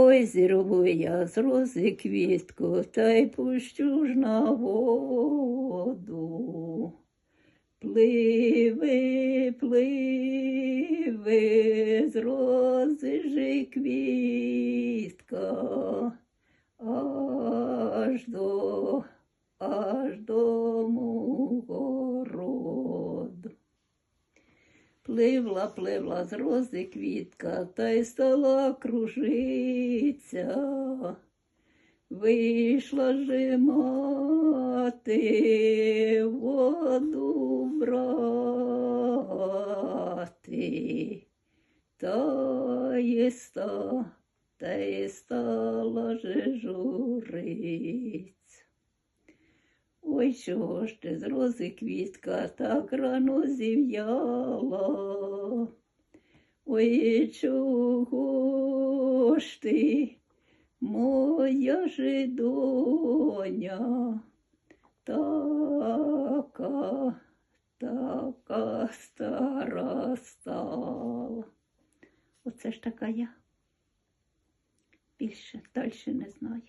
Ой, зірву я з рози квітку, та й пущу ж на воду. Пливи, пливи, з рози ж квітка, аж до, аж до Пливла, пливла з рози квітка, та й стала кружиться. Вийшла же мати воду брати, та й ста, та й стала же журиться. Ой, чого ж ти з рози квітка так рано зів'яла? Ой, чого ж ти, моя жидоня, така, така стара стала. Оце ж така я. Більше далі не знаю.